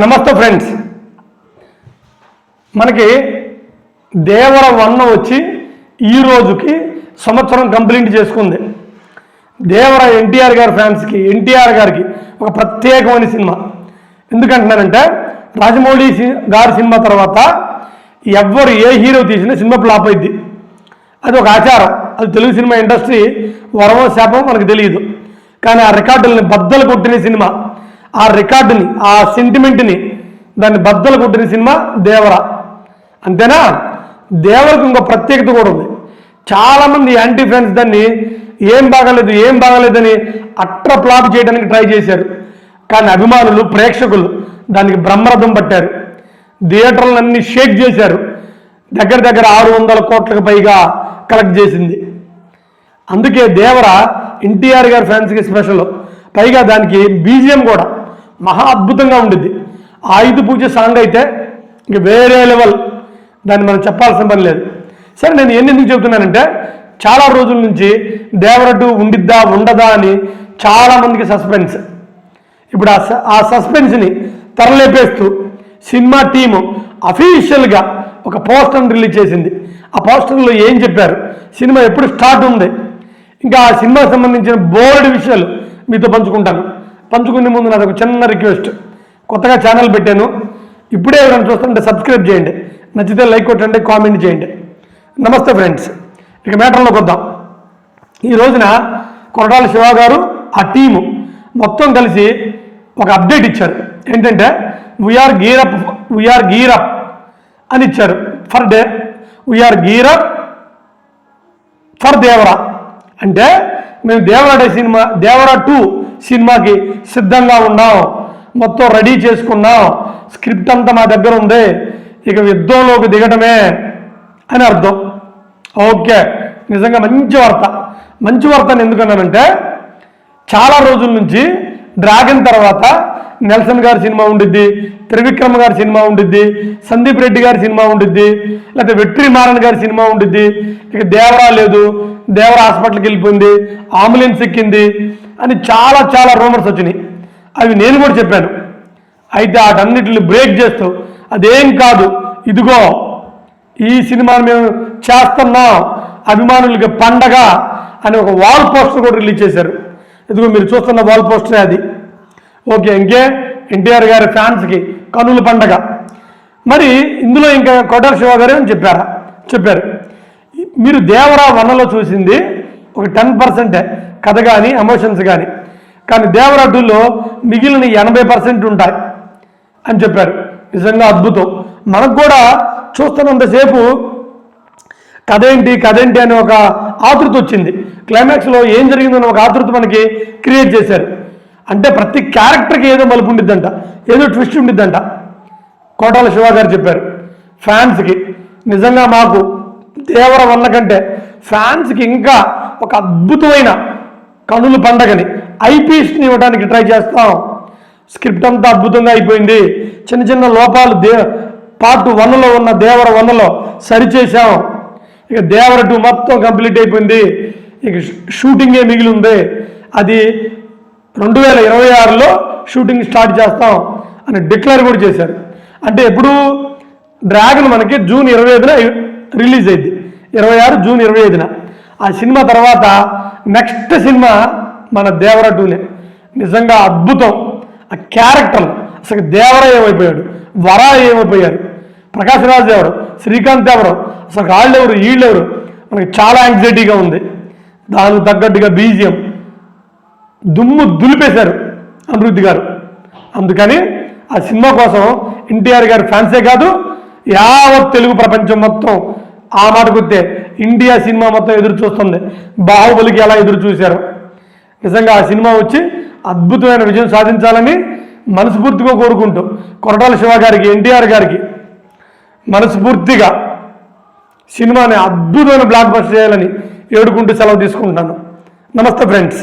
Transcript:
నమస్తే ఫ్రెండ్స్. మనకి దేవర వన్న వచ్చి ఈ రోజుకి సంవత్సరం కంప్లీట్ చేసుకుంది. దేవర ఎన్టీఆర్ గారి ఫ్యాన్స్కి ఎన్టీఆర్ గారికి ఒక ప్రత్యేకమైన సినిమా. ఎందుకంటున్నానంటే రాజమౌళి గారి సినిమా తర్వాత ఎవ్వరు ఏ హీరో తీసినా సినిమా ఫ్లాప్ అయింది అది ఒక ఆచారం. అది తెలుగు సినిమా ఇండస్ట్రీ వరమో శాపం మనకు తెలియదు కానీ ఆ రికార్డుల్ని బద్దలు కొట్టిన సినిమా. ఆ రికార్డుని ఆ సెంటిమెంట్ని దాన్ని బద్దలు కొట్టిన సినిమా దేవర. అంతేనా? దేవరకు ఇంకో ప్రత్యేకత కూడా ఉంది. చాలామంది యాంటీ ఫ్రెండ్స్ దాన్ని ఏం బాగాలేదు ఏం బాగాలేదని అట్ర ప్లాప్ చేయడానికి ట్రై చేశారు. కానీ అభిమానులు ప్రేక్షకులు దానికి బ్రహ్మరథం పట్టారు. థియేటర్లన్నీ షేక్ చేశారు. దగ్గర దగ్గర ఆరు వందల కోట్లకు పైగా కలెక్ట్ చేసింది. అందుకే దేవర ఎన్టీఆర్ గారి ఫ్యాన్స్కి స్పెషల్. పైగా దానికి బీజిఎం కూడా. మహా అద్భుతంగా ఉండిద్ది. ఆయుధ పూజ సాంగ్ అయితే ఇంక వేరే లెవెల్ దాన్ని మనం చెప్పాల్సిన పని లేదు. సరే నేను ఎన్ని ఎందుకు చెబుతున్నానంటే చాలా రోజుల నుంచి దేవరటు ఉండిద్దా ఉండదా అని చాలామందికి సస్పెన్స్ ఇప్పుడు ఆ స- ఆ సస్పెన్స్ని తరలేపేస్తూ సినిమా టీము అఫీషియల్గా ఒక పోస్టర్ని రిలీజ్ చేసింది. ఆ పోస్టర్లో ఏం చెప్పారు? సినిమా ఎప్పుడు స్టార్ట్ ఉంది? ఇంకా ఆ సినిమాకి సంబంధించిన బోర్డు విషయాలు మీతో పంచుకుంటాను. పంచుకునే ముందు నాది ఒక చిన్న రిక్వెస్ట్. కొత్తగా ఛానల్ పెట్టాను. ఇప్పుడే ఎవరైనా చూస్తుంటే సబ్స్క్రైబ్ చేయండి. నచ్చితే లైక్ కొట్టండి కామెంట్ చేయండి. నమస్తే ఫ్రెండ్స్. ఇక మ్యాటర్లోకి వద్దాం. ఈ రోజున కొరటాల శివ గారు ఆ టీము మొత్తం కలిసి ఒక అప్డేట్ ఇచ్చారు. ఏంటంటే వీఆర్ గీరప్ వీఆర్ గీరప్ అని ఇచ్చారు. For day we are gear up for Devara అంటే మేము Devara day cinema Devara two సినిమాకి సిద్ధంగా ఉన్నాం. మొత్తం రెడీ చేసుకున్నాం. స్క్రిప్ట్ అంతా మా దగ్గర ఉంది ఇక యుద్ధంలోకి దిగటమే అని అర్థం. ఓకే. నిజంగా మంచి వార్త. మంచి వార్త ఎందుకన్నానంటే చాలా రోజుల నుంచి డ్రాగన్ తర్వాత నెల్సన్ గారి సినిమా ఉండిద్ది త్రివిక్రమ్ గారి సినిమా ఉండిద్ది సందీప్ రెడ్డి గారి సినిమా ఉండిద్ది లేకపోతే వెట్రి మారన్ గారి సినిమా ఉండిద్ది. ఇక దేవరా లేదు దేవరా హాస్పిటల్కి వెళ్ళిపోయింది అంబులెన్స్ ఎక్కింది అని చాలా చాలా రూమర్స్ వచ్చినాయి. అవి నేను కూడా చెప్పాను. అయితే వాటన్నిటిని బ్రేక్ చేస్తూ అదేం కాదు ఇదిగో ఈ సినిమాను మేము చేస్తున్నాం అభిమానులకి పండగ అని ఒక వాల్ పోస్టర్ కూడా రిలీజ్ చేశారు. ఇదిగో మీరు చూస్తున్న వాల్ పోస్టరే అది. ఓకే ఇంకే ఎన్టీఆర్ గారి ఫ్యాన్స్కి కనుల పండగ. మరి ఇందులో ఇంకా కొటాల శివ గారు అని చెప్పారా? చెప్పారు. మీరు దేవరా వనలో చూసింది ఒక టెన్ పర్సెంటే కథ కానీ ఎమోషన్స్ కానీ కానీ దేవరా టూలో మిగిలిన ఎనభై పర్సెంట్ ఉంటాయి అని చెప్పారు. నిజంగా అద్భుతం. మనకు కూడా చూస్తున్నంతసేపు కథ ఏంటి కథ ఏంటి అని ఒక ఆతృత వచ్చింది. క్లైమాక్స్లో ఏం జరిగిందని ఒక ఆతృత మనకి క్రియేట్ చేశారు. అంటే ప్రతి క్యారెక్టర్కి ఏదో మలుపు ఉండిద్దంట ఏదో ట్విస్ట్ ఉండిద్దంట. కోటాల శివ గారు చెప్పారు ఫ్యాన్స్కి నిజంగా మాకు దేవర వల్ల కంటే ఫ్యాన్స్కి ఇంకా ఒక అద్భుతమైన కనుల పండగని ఐపీఎస్ని ఇవ్వడానికి ట్రై చేస్తాం. స్క్రిప్ట్ అంతా అద్భుతంగా అయిపోయింది. చిన్న చిన్న లోపాలు దే పార్ట్ వన్లో ఉన్న దేవర వన్లో సరిచేసాం ఇక దేవర టూ మొత్తం కంప్లీట్ అయిపోయింది. ఇక షూటింగే మిగిలి ఉంది అది రెండు వేల ఇరవై ఆరులో షూటింగ్ స్టార్ట్ చేస్తాం అని డిక్లేర్ కూడా చేశారు. అంటే ఎప్పుడు డ్రాగన్ మనకి జూన్ ఇరవై ఐదున రిలీజ్ అయింది. ఇరవై ఆరు జూన్ ఇరవై ఐదున. ఆ సినిమా తర్వాత నెక్స్ట్ సినిమా మన దేవర టూనే. నిజంగా అద్భుతం. ఆ క్యారెక్టర్లు. అసలు దేవర ఏమైపోయాడు? వర ఏమైపోయారు? ప్రకాశ్ రాజ్ ఎవరు? శ్రీకాంత్ ఎవరు? అసలు వాళ్ళు ఎవరు? వీళ్ళు ఎవరు? మనకి చాలా యాంగ్జైటీగా ఉంది. దానికి తగ్గట్టుగా బీజియం. దుమ్ము దులిపేశారు అనిరుద్ధి గారు. అందుకని ఆ సినిమా కోసం ఎన్టీఆర్ గారి ఫ్యాన్సే కాదు యావత్ తెలుగు ప్రపంచం మొత్తం ఆ మాట ఇండియా సినిమా మొత్తం ఎదురు చూస్తుంది. బాహుబలికి ఎలా ఎదురు చూశారు? నిజంగా ఆ సినిమా వచ్చి అద్భుతమైన విజయం సాధించాలని మనస్ఫూర్తిగా కోరుకుంటూ కొరటాల శివ గారికి ఎన్టీఆర్ గారికి మనస్ఫూర్తిగా సినిమాని అద్భుతమైన బ్లాక్ బస్టర్ చేయాలని ఏడుకుంటూ సెలవు తీసుకుంటున్నాను. నమస్తే ఫ్రెండ్స్.